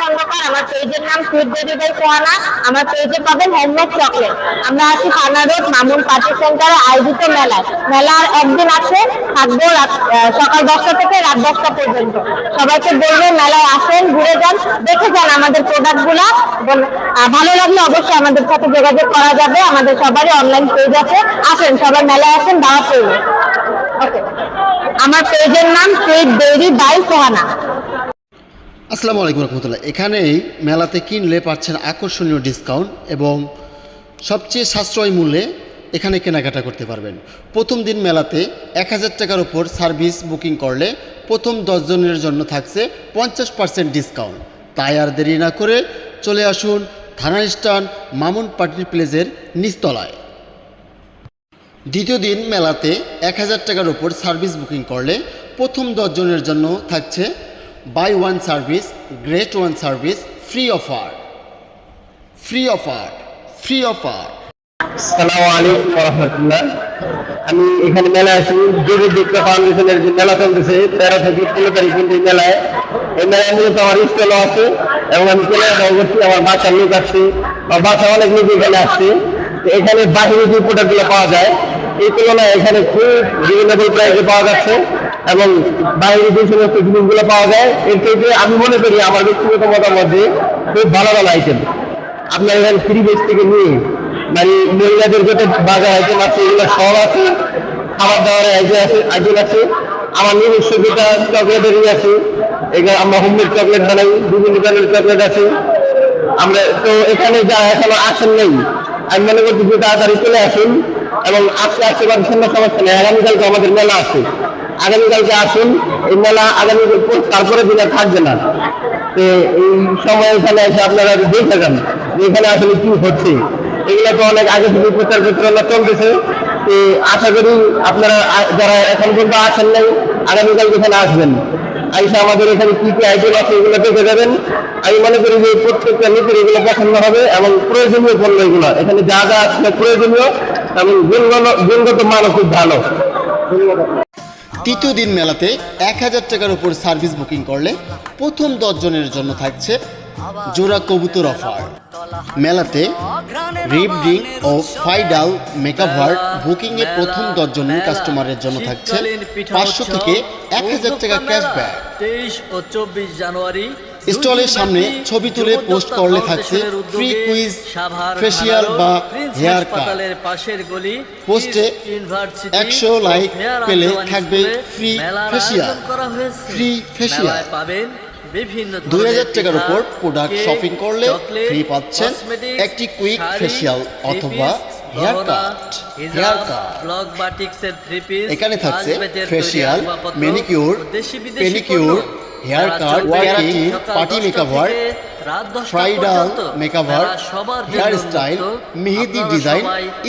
খন্দকার আমার পেজের নাম আমার পেজে পাবেন চকলেট আমরা আছি মেলায় একদিন সকাল দশটা থেকে রাত দশটা পর্যন্ত। সবাইকে মেলায় আসেন, ঘুরে যান, দেখে যান আমাদের প্রোডাক্টগুলা ভালো লাগলে অবশ্যই আমাদের সাথে যোগাযোগ করা যাবে। আমাদের সবারই অনলাইন পেজ আছে। আসেন, সবাই মেলায় আসেন দাওয়া ওকে আমার পেজের নাম সুইট বেবি বাই সোহানা আসসালামু আলাইকুম রহমতুল্লাহ। এখানেই মেলাতে কিনলে পাচ্ছেন আকর্ষণীয় ডিসকাউন্ট এবং সবচেয়ে সাশ্রয় মূল্যে এখানে কেনাকাটা করতে পারবেন। প্রথম দিন মেলাতে এক হাজার টাকার উপর সার্ভিস বুকিং করলে প্রথম দশজনের জন্য থাকছে পঞ্চাশ পার্সেন্ট ডিসকাউন্ট তাই আর দেরি না করে চলে আসুন থানা স্টান মামুন পার্টি প্লেসের নিচতলায়। দ্বিতীয় দিন মেলাতে এক হাজার টাকার উপর সার্ভিস বুকিং করলে প্রথম দশজনের জন্য থাকছে buy one service great one service free offer free offer free offer সালাম আলাইকুম রহমতুল্লাহ আমি এখানে মেলা আছি। দেবী দীক্ষা ফাউন্ডেশনের যে মেলা চলতেছে, তেরো থেকে পনেরো তারিখ পর্যন্ত এই মেলায়। এই মেলায় মূলত আমার স্টলও আছে এবং আমি কেনাকাটাও করছি আমার বাসার লোক আসছে আমার অনেক লোক এখানে আসছে। এখানে যে প্রোডাক্টগুলো পাওয়া যায় এই তুলনায় এখানে খুব রিজনেবল প্রাইসে পাওয়া যাচ্ছে এবং বাইরে যে সমস্ত জিনিসগুলো পাওয়া যায়, এর থেকে আমি মনে করি আমার ব্যক্তিগত মতামত যে খুব ভালো ভালো আইটেম আপনার এখানে ফ্রি বেস থেকে নিয়ে মানে মহিলাদের যত বাজার আইটেম আছে, এগুলো সব আছে, খাবার দাবারের আইটেম আছে আইটেম আছে। আমার নিজস্ব যেটা চকলেটেরই আছে এখানে আমরা হোমমেড চকলেট বানাই, বিভিন্ন ধরনের চকলেট আছে। আমরা তো এখানে যা এখনও আসেন নেই, আমি মনে করছি যে তাড়াতাড়ি চলে আসুন। এবং আজকে আসতে পারছেন না সমস্যা নেই। আগামীকালকে আমাদের মেলা আছে। আগামীকালকে আসুন, এই মেলা আগামী তারপরে দিন থাকবে না। তো এই সময় এখানে এসে আপনারা দেখে যান এখানে আসলে কি হচ্ছে। এগুলো তো অনেক আগে থেকে প্রচার প্রচারণা চলতেছে। তো আশা করি আপনারা যারা এখন পর্যন্ত আসেন নাই আগামীকাল এখানে আসবেন। আইসা আমাদের এখানে কি কি আইটেম আছে এগুলো দেখে যাবেন। আমি মনে করি যে প্রত্যেকটা নীতির এগুলো পছন্দ হবে এবং প্রয়োজনীয় পণ্য এগুলো। এখানে যা যা আসলে প্রয়োজনীয় এবং গুণগত মানও খুব ভালো তৃতীয় দিন মেলাতে এক হাজার টাকার উপর সার্ভিস বুকিং করলে প্রথম দশজনের জন্য থাকছে জোড়া কবুতর অফার। মেলাতে রিবডিং ও ফাইডাল মেকাভার বুকিংয়ে প্রথম দশজনের কাস্টমারের জন্য থাকছে পাঁচশো থেকে এক হাজার টাকা ক্যাশব্যাক। তেইশ ও চব্বিশ জানুয়ারি স্টলের সামনে ছবি তুলে পোস্ট করলে থাকছে ফ্রি কুইজ ফেসিয়াল বা হেয়ার কাট। পাশের গলি পোস্টে একশো লাইক পেলে থাকবে ফ্রি ফেসিয়াল। Free facial. পাবেন বিভিন্ন দুই হাজার টাকার উপর প্রোডাক্ট শপিং করলে ফ্রি পাচ্ছেন একটি কুইক ফেসিয়াল অথবা hair cut hair cut block বাটিক্সের three piece, এখানে থাকছে ফেসিয়াল ম্যানিকিউর বিদেশি পেনিকিউর। হেয়ার যারা কাট ওয়ার্কিং পার্টি 10টা মেকআভার থেকে রাত 10টা ফ্রাইডাল। মেকআভার হেয়ার স্টাইল মেহেদি ডিজাইন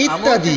ইত্যাদি